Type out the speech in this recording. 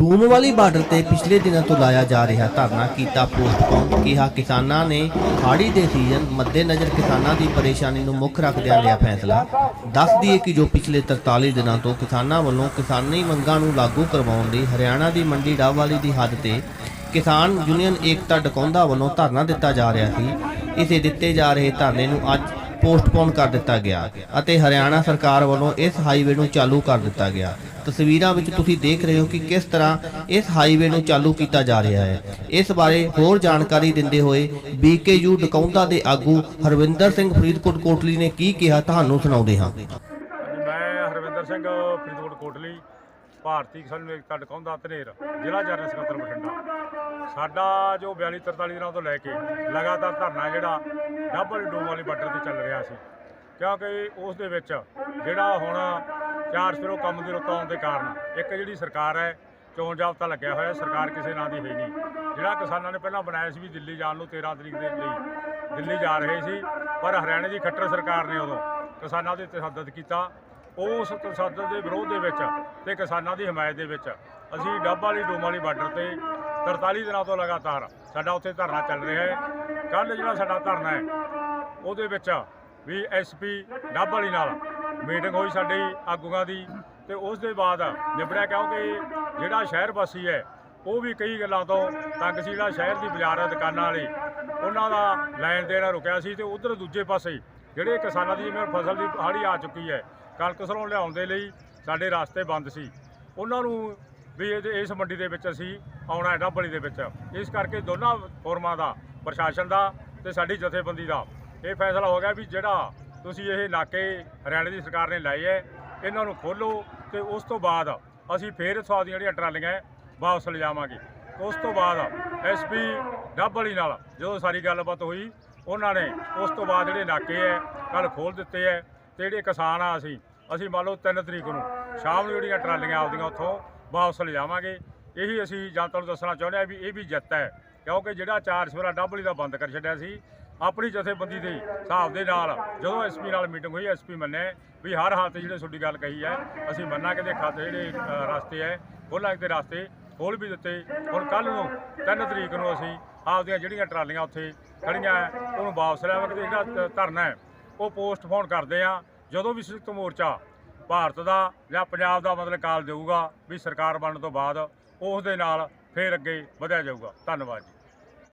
Doom ਵਾਲੀ border ਤੇ ਪਿਛਲੇ ਦਿਨਾਂ ਤੋਂ ਲਾਇਆ ਜਾ ਰਿਹਾ ਧਰਨਾ ਕੀਤਾ ਪੋਸਟਪੋਨ ਕਿਹਾ ਕਿਸਾਨਾਂ ਨੇ ਹਾੜੀ ਦੇ ਸੀਜ਼ਨ ਮੱਦੇਨਜ਼ਰ ਕਿਸਾਨਾਂ ਦੀ ਪਰੇਸ਼ਾਨੀ ਨੂੰ ਮੁੱਖ ਰੱਖਦਿਆਂ ਲਿਆ ਫੈਸਲਾ। ਦੱਸ ਦਈਏ ਕਿ ਜੋ ਪਿਛਲੇ 43 ਦਿਨਾਂ ਤੋਂ ਕਿਸਾਨਾਂ ਵੱਲੋਂ ਕਿਸਾਨੀ ਮੰਗਾਂ ਨੂੰ ਲਾਗੂ ਕਰਵਾਉਣ ਲਈ ਹਰਿਆਣਾ ਦੀ ਮੰਡੀ ਡਾਵਾਲੀ ਦੀ ਹੱਦ ਤੇ ਕਿਸਾਨ ਯੂਨੀਅਨ ਏਕਤਾ ਡਕੌਂਦਾ ਵੱਲੋਂ ਧਰਨਾ ਦਿੱਤਾ ਜਾ ਰਿਹਾ ਸੀ। ਇਸੇ ਦਿੱਤੇ ਜਾ ਰਹੇ ਧਰਨੇ ਨੂੰ ਅੱਜ ਪੋਸਟਪੋਨ ਕਰ ਦਿੱਤਾ ਗਿਆ ਅਤੇ ਹਰਿਆਣਾ ਸਰਕਾਰ ਵੱਲੋਂ ਇਸ ਹਾਈਵੇ ਨੂੰ ਚਾਲੂ ਕਰ ਦਿੱਤਾ ਗਿਆ। ਤਸਵੀਰਾਂ ਵਿੱਚ ਤੁਸੀਂ ਦੇਖ ਰਹੇ ਹੋ ਕਿ ਕਿਸ ਤਰ੍ਹਾਂ ਇਸ ਹਾਈਵੇ ਨੂੰ ਚਾਲੂ ਕੀਤਾ ਜਾ ਰਿਹਾ ਹੈ। ਇਸ ਬਾਰੇ ਹੋਰ ਜਾਣਕਾਰੀ ਦਿੰਦੇ ਹੋਏ ਬੀਕੇਯੂ ਡਕੌਂਦਾ ਦੇ ਆਗੂ ਹਰਵਿੰਦਰ ਸਿੰਘ ਫਰੀਦਕੋਟ ਕੋਟਲੀ ਨੇ ਕੀ ਕਿਹਾ ਤੁਹਾਨੂੰ ਸੁਣਾਉਂਦੇ ਹਾਂ। ਮੈਂ ਹਰਵਿੰਦਰ ਸਿੰਘ ਫਰੀਦਕੋਟ ਕੋਟਲੀ, ਭਾਰਤੀ ਕਿਸਾਨ ਏਕਤਾ ਡਕਾਉਂਦਾ ਧਨੇਰ, ਜ਼ਿਲ੍ਹਾ ਜਨਰਲ ਸਕੱਤਰ ਬਠਿੰਡਾ। ਸਾਡਾ ਜੋ 42 43 ਦਿਨਾਂ ਤੋਂ ਲੈ ਕੇ ਲਗਾਤਾਰ ਧਰਨਾ ਜਿਹੜਾ ਡੱਬਲ ਡੂਮ ਵਾਲੀ ਬਾਰਡਰ ਤੇ ਚੱਲ ਰਿਹਾ ਸੀ। ਕਿਉਂਕਿ ਉਸ ਦੇ ਵਿੱਚ ਜਿਹੜਾ ਹੁਣ ਚਾਰ ਸਿਰੋਂ ਕੰਮ ਦੀ ਰੁੱਤ ਆਉਣ ਦੇ ਕਾਰਨ ਇੱਕ ਜਿਹੜੀ ਸਰਕਾਰ ਹੈ, ਚੋਣ ਜਾਬਤਾ ਲੱਗਿਆ ਹੋਇਆ, ਸਰਕਾਰ ਕਿਸੇ ਨਾਂ ਦੀ ਹੈ ਨਹੀਂ। ਜਿਹੜਾ ਕਿਸਾਨਾਂ ਨੇ ਪਹਿਲਾਂ ਬਣਾਇਆ ਸੀ ਵੀ ਦਿੱਲੀ ਜਾਣ ਨੂੰ 13 ਤਰੀਕ ਦੇ ਲਈ ਦਿੱਲੀ ਜਾ ਰਹੇ ਸੀ, ਪਰ ਹਰਿਆਣੇ ਦੀ ਖੱਟਰ ਸਰਕਾਰ ਨੇ ਉਦੋਂ ਕਿਸਾਨਾਂ ਦੇ ਤਸ਼ੱਦਦ ਕੀਤਾ। ਉਸ ਤਸ਼ੱਦਦ ਦੇ ਵਿਰੋਧ ਦੇ ਵਿੱਚ ਤੇ ਕਿਸਾਨਾਂ ਦੀ ਹਮਾਇਤ ਦੇ ਵਿੱਚ ਅਸੀਂ ਡੱਬ ਵਾਲੀ ਡੂਮ ਵਾਲੀ ਬਾਰਡਰ ਤੇ 43 ਦਿਨਾਂ ਤੋਂ ਲਗਾਤਾਰ ਸਾਡਾ ਉੱਥੇ ਧਰਨਾ ਚੱਲ ਰਿਹਾ ਹੈ। ਕੱਲ ਜਿਹੜਾ ਸਾਡਾ ਧਰਨਾ ਹੈ, ਉਹਦੇ ਵਿੱਚ ਵੀ ਐਸਪੀ ਡੱਬ ਵਾਲੀ ਨਾਲ ਮੀਟਿੰਗ ਹੋਈ ਸਾਡੀ ਆਗੂਆਂ ਦੀ ਤੇ ਉਸ ਦੇ ਬਾਅਦ ਨਿਬੜਿਆ ਕਿਉਂਕਿ ਜਿਹੜਾ ਸ਼ਹਿਰ ਵਾਸੀ ਹੈ, ਉਹ ਵੀ ਕਈ ਗੱਲਾਂ ਤੋਂ ਤੰਗ ਸੀ। ਜਿਹੜਾ ਸ਼ਹਿਰ ਦੀ ਬਾਜ਼ਾਰ ਦੁਕਾਨਾਂ ਵਾਲੇ, ਉਹਨਾਂ ਦਾ ਲੈਣ ਦੇਣ ਰੁਕਿਆ ਸੀ ਤੇ ਉਧਰ ਦੂਜੇ ਪਾਸੇ ਜਿਹੜੇ ਕਿਸਾਨਾਂ ਦੀ ਜਿਵੇਂ ਫਸਲ ਦੀ ਹਾੜੀ ਆ ਚੁੱਕੀ ਹੈ, ਕਣਕ ਸਰੋਂ ਲਿਆਉਣ ਦੇ ਲਈ ਸਾਡੇ ਰਸਤੇ ਬੰਦ ਸੀ। ਉਹਨਾਂ ਨੂੰ ਵੀ ਇਹਦੇ- ਇਸ ਮੰਡੀ ਦੇ ਵਿੱਚ ਅਸੀਂ ਆਉਣਾ ਹੈ, ਡੱਬਲੀ ਦੇ ਵਿੱਚ। ਇਸ ਕਰਕੇ ਦੋਨਾਂ ਫੋਰਮਾਂ ਦਾ, ਪ੍ਰਸ਼ਾਸਨ ਦਾ ਤੇ ਸਾਡੀ ਜਥੇਬੰਦੀ ਦਾ, ਇਹ ਫੈਸਲਾ ਹੋ ਗਿਆ ਵੀ ਜਿਹੜਾ ਤੁਸੀਂ ਇਹ ਨਾਕੇ ਹਰਿਆਣੇ ਦੀ ਸਰਕਾਰ ਨੇ ਲਾਏ ਹੈ, ਇਹਨਾਂ ਨੂੰ ਖੋਲੋ ਤੇ ਉਸ ਤੋਂ ਬਾਅਦ ਅਸੀਂ ਫੇਰ ਸਵਾਦ ਜਿਹੜੀਆਂ ਟਰਾਲੀਆਂ ਵਾਪਸ ਲਿਜਾਵਾਂਗੇ ਉਸ ਤੋਂ ਬਾਅਦ ਐਸਪੀ ਡੱਬਲੀ ਨਾਲ ਜਦੋਂ ਸਾਰੀ ਗੱਲਬਾਤ ਹੋਈ, ਉਹਨਾਂ ਨੇ ਉਸ ਤੋਂ ਬਾਅਦ ਜਿਹੜੇ ਨਾਕੇ ਹੈ ਕੱਲ ਖੋਲ ਦਿੱਤੇ ਹੈ ਤੇ ਜਿਹੜੇ ਕਿਸਾਨ ਆ ਅਸੀਂ ਅਸੀਂ ਮੰਨ ਲਓ 3 ਤਰੀਕ ਨੂੰ ਸ਼ਾਮ ਨੂੰ ਜਿਹੜੀਆਂ ਟਰਾਲੀਆਂ ਆਪਦੀਆਂ ਉੱਥੋਂ ਵਾਪਸ ਲਿਜਾਵਾਂਗੇ ਇਹੀ ਅਸੀਂ ਜਨਤਾ ਨੂੰ ਦੱਸਣਾ ਚਾਹੁੰਦੇ ਆ ਵੀ ਇਹ ਵੀ ਜਿੱਤ ਹੈ। ਕਿਉਂਕਿ ਜਿਹੜਾ ਚਾਰ ਸਵੇਰਾ ਡੱਬਲੀ ਦਾ ਬੰਦ ਕਰ ਛੱਡਿਆ ਸੀ ਆਪਣੀ ਜਥੇਬੰਦੀ ਦੇ ਹਿਸਾਬ ਦੇ ਨਾਲ ਜਦੋਂ ਐਸਪੀ ਨਾਲ ਮੀਟਿੰਗ ਹੋਈ ਐਸਪੀ ਮੰਨੇ ਵੀ ਹਰ ਹਾਲਤ ਜਿਹੜੇ ਤੁਹਾਡੀ ਗੱਲ ਕਹੀ ਹੈ ਅਸੀਂ ਮੰਨਾਂਗੇ ਦੇ ਖਾਤੇ ਜਿਹੜੇ ਰਸਤੇ ਹੈ ਖੋਲਾਂਗੇ ਤੇ ਰਸਤੇ ਖੋਲ ਵੀ ਦਿੱਤੇ। ਹੁਣ ਕੱਲ ਨੂੰ 3 ਤਰੀਕ ਨੂੰ ਅਸੀਂ ਆਪਦੀਆਂ ਜਿਹੜੀਆਂ ਟਰਾਲੀਆਂ ਉੱਥੇ ਖੜੀਆਂ ਹੈ, ਉਹਨੂੰ ਵਾਪਸ ਲੈਵਾਂਗੇ ਜਿਹੜਾ ਧਰਨਾ ਹੈ ਉਹ ਪੋਸਟਪੋਨ ਕਰਦੇ ਆ ਜਦੋਂ ਵੀ ਸੰਯੁਕਤ ਮੋਰਚਾ ਭਾਰਤ ਦਾ ਜਾਂ ਪੰਜਾਬ ਦਾ ਮਤਲਬ ਕਾਲ ਦੇਊਗਾ ਵੀ ਸਰਕਾਰ ਬਣਨ ਤੋਂ ਬਾਅਦ ਉਸ ਦੇ ਨਾਲ ਫੇਰ ਅੱਗੇ ਵਧਿਆ ਜਾਊਗਾ। ਧੰਨਵਾਦ ਜੀ।